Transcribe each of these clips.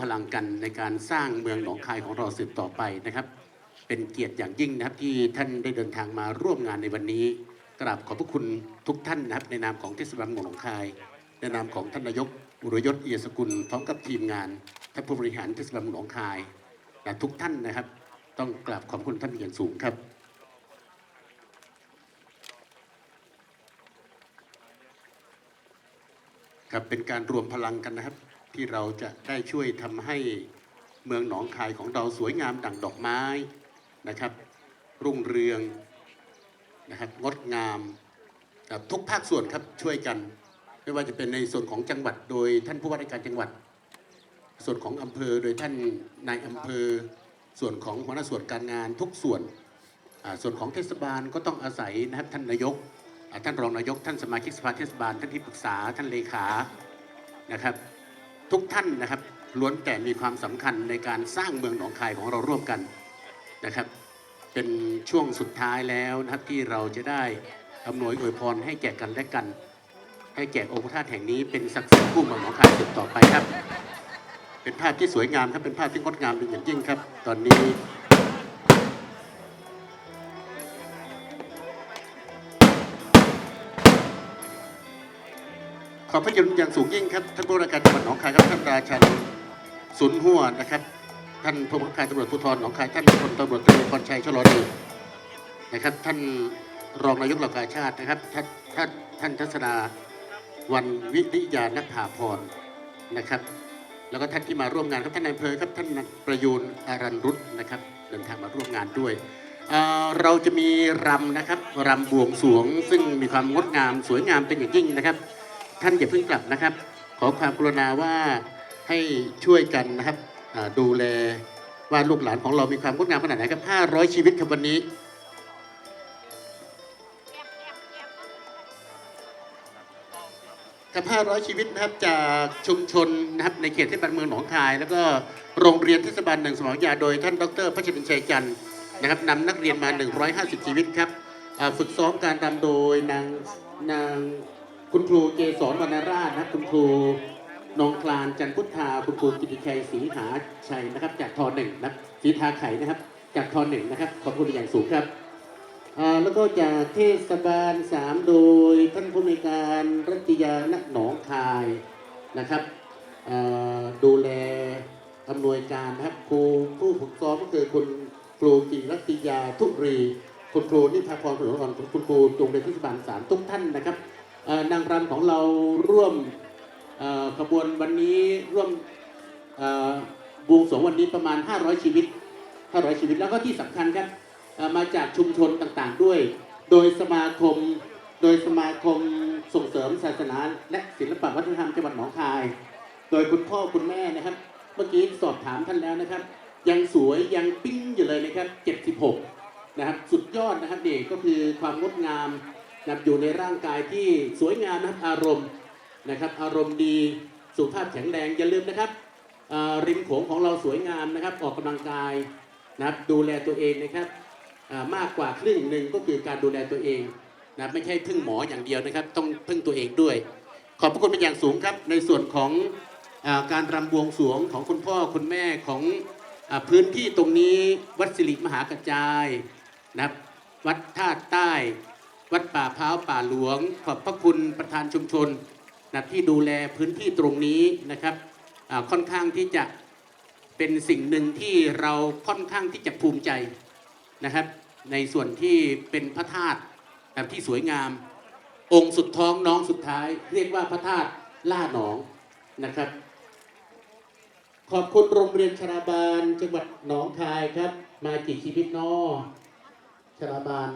พลังกันในการสร้างเมืองหนองคายของเราสืบต่อไปนะครับ เป็นเกียรติอย่างยิ่งนะครับที่ท่านได้เดินทางมาร่วมงานในวันนี้กราบขอบพระคุณทุกท่านนะครับในนามของเทศบาลเมืองหนองคาย ในนามของท่านนายกอุรยศเอียสกุลพร้อมกับทีมงานท่านผู้บริหารเทศบาลเมืองหนองคายและทุกท่านนะครับ ต้องกราบขอบคุณท่านอย่างสูงครับครับเป็นการรวมพลังกันนะครับ ที่เราจะได้ช่วยทำให้เมืองหนองคายของเราสวยงามดั่งดอกไม้นะครับ รุ่งเรืองนะครับงดงามครับทุกภาคส่วนครับช่วยกัน ไม่ว่าจะเป็นในส่วนของจังหวัดโดยท่านผู้ว่าราชการจังหวัด ส่วนของอำเภอโดยท่านนายอำเภอ ส่วนของหัวหน้าส่วนการงานทุกส่วนส่วนของเทศบาลก็ต้องอาศัยนะครับท่านนายกท่านรองนายกท่านสมาชิกสภาเทศบาลท่านที่ปรึกษาท่านเลขานะครับ ทุกท่านนะครับล้วนแต่มีความสำคัญในการสร้างเมืองหนองคายของเราร่วมกันนะครับ เป็นช่วงสุดท้ายแล้วนะครับที่เราจะได้อำนวยอวยพรให้แก่กันและกัน ให้แก่องค์พระธาตุแห่งนี้เป็นศักดิ์ศรีคู่เมืองหนองคายสืบต่อไปครับ เป็นภาพที่สวยงามครับเป็นภาพที่งดงามเป็นอย่างยิ่งครับ ตอนนี้ อบพระคุณอย่างสูงยิ่งครับท่านผู้ราชการจังหวัดหนองคายครับท่านราชันสุนหัวนะครับ ท่านผู้บังคับการตำรวจภูธรหนองคายท่านพลตำรวจตรีพรชัยชลอดีนะครับ ท่านรองนายกเหล่ากาชาตินะครับ ท่านท่านท่านทัศนาวันวิริยานภาพรนะครับ แล้วก็ท่านที่มาร่วมงานครับท่านนายอำเภอครับท่านประยูนอารันรุตนะครับเดินทางมาร่วมงานด้วยเเราจะมีรำนะครับรำบวงสวงซึ่งมีความงดงามสวยงามเป็นอย่างยิ่งนะครับ ท่านอย่าเพิ่งกลับนะครับ ขอความกรุณาว่าให้ช่วยกันนะครับดูแลว่าลูกหลานของเรามีความงดงามขนาดไหนครับ 500 ชีวิตครับวันนี้กับ 500 ชีวิตนะครับจากชุมชนนะครับในเขตเทศบาลเมืองหนองคาย แล้วก็โรงเรียนเทศบาลหนึ่งสมองยาโดยท่านดรพัชรินชัยจันทร์นะครับนำนักเรียนมา 150 ชีวิตครับฝึกซ้อมการรำโดยนางนาง คุณครูเกษรวรรณราชนะครับคุณครูนองคลานจันพุทธาคุณครูกิติชัยศรีหาชัยนะครับ จากทอหนึ่งนะครับศรีทาไข่นะครับ จากทอหนึ่งนะครับขอบคุณอย่างสูงครับแล้วก็จากเทศบาลสามโดยท่านผู้ในการรัตยาณหนองคายนะครับดูแลอำนวยการนะครับครูผู้ฝึกซ้อมก็คือคุณครูกิรัตยาทุรีคุณครูนิพาพรผลอ่อนคุณครูโรงเรียนเทศบาลสามทุกท่านนะครับ นางรำของเราร่วมขบวนวันนี้ร่วมบวงสรวงวันนี้ประมาณ 500 ชีวิต 500 ชีวิตแล้วก็ที่สำคัญครับมาจากชุมชนต่างๆด้วย โดยสมาคมโดยสมาคมส่งเสริมศาสนา และศิลปวัฒนธรรมจังหวัดหนองคาย โดยคุณพ่อคุณแม่นะครับ เมื่อกี้สอบถามท่านแล้วนะครับ ยังสวยยังปิ้งอยู่เลยนะครับ 76 นะครับ สุดยอดนะครับเด็กก็คือความงดงาม นะครับอยู่ในร่างกายที่สวยงามนะครับอารมณ์นะครับ อารมณ์ดีสุขภาพแข็งแรงอย่าลืมนะครับริมโขงของเราสวยงามนะครับ ออกกำลังกายนะครับ ดูแลตัวเองนะครับมากกว่าครึ่งหนึ่งก็คือการดูแลตัวเองนะไม่ใช่พึ่งหมออย่างเดียวนะครับ ต้องพึ่งตัวเองด้วย ขอบพระคุณเป็นอย่างสูงครับ ในส่วนของอการรำบวงสวงของคุณพ่อคุณแม่ของอพื้นที่ตรงนี้วัดสิริมหากระจายนะครับ วัดท่าตุใต้ วัดป่าพร้าวป่าหลวง ขอบพระคุณประธานชุมชนนะที่ดูแลพื้นที่ตรงนี้นะครับค่อนข้างที่จะเป็นสิ่งหนึ่งที่เราค่อนข้างที่จะภูมิใจนะครับ ในส่วนที่เป็นพระธาตุแบบที่สวยงาม องค์สุดท้องน้องสุดท้าย เรียกว่าพระธาตุล่าหนองนะครับ ขอบคุณโรงเรียนชราบาลจังหวัดหนองคายครับ มากี่ชีวิตนอชราบาล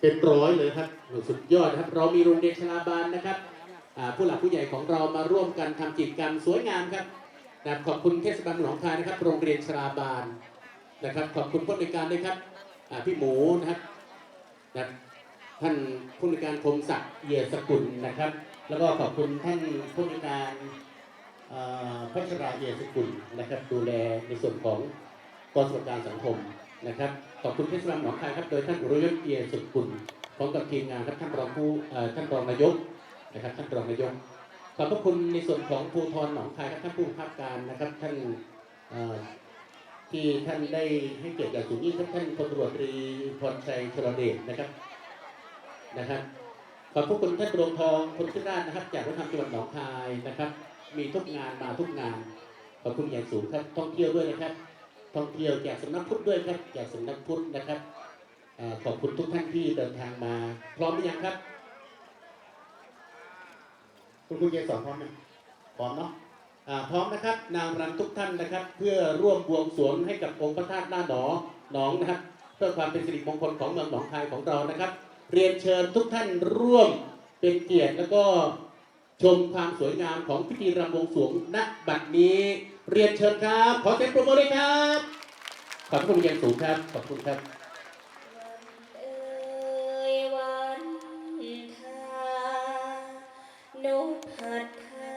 เป็นร้อยเลยครับสุดยอดครับ เรามีโรงเรียนชราบาลนะครับผู้หลักผู้ใหญ่ของเรามาร่วมกันทำกิจกรรมสวยงามครับนะขอบคุณเทศบาลหนองคายนะครับ โรงเรียนชราบาลนะครับ ขอบคุณผู้ในวยการด้วยครับพี่หมูนะครับนะท่านผู้ในวยการคมศักดิ์เอียสกุลนะครับ แล้วก็ขอบคุณท่านผู้ในวยการพัชราเอียสกุลนะครับ ดูแลในส่วนของกองสวัสดิการสังคม นะครับขอบคุณเทศบาลหนองคายครับ โดยท่านอุรยศเอียสกุลพร้อมกับทีมงานครับท่านรองผู้ท่านรองนายกนะครับ ท่านรองนายกขอบพระคุณในส่วนของภูทรหนองคายครับท่านผู้บังคับการนะครับท่านที่ท่านได้ให้เกียรติอย่างสูงยิ่งครับท่านพลตำรวจตรีพรชัยชลเดชนะครับนะครับขอบพระคุณท่านรองทองพลพิราชนะครับ จากวัฒนธรรมจังหวัดหนองคายนะครับ มีทุกงานมาทุกงานขอบคุณอย่างสูงครับท่องเที่ยวด้วยนะครับ ท่องเที่ยวจากสำนักพุทธด้วยครับจากสำนักพุทธนะครับอขอบคุณทุกท่านที่เดินทางมาพร้อมหรือยังครับ คุณครูเกศสอนพร้อมไหมพร้อมเนาะพร้อมนะครับนางรำทุกท่านนะครับ เพื่อร่วมบวงสรวงให้กับองค์พระธาตุหน้าหนอหนองนะครับ เพื่อความเป็นสิริมงคลของเมืองหนองคายของเรานะครับ เรียนเชิญทุกท่านร่วมเป็นเกียรติแล้วก็ชมความสวยงามของพิธีรำบวงสรวงณบัดนี้ เรียนเชิญครับ ขอเสียงปรบมือเลยครับ ขอบคุณอย่างสูงครับ ขอบคุณครับเอ่ยวันทา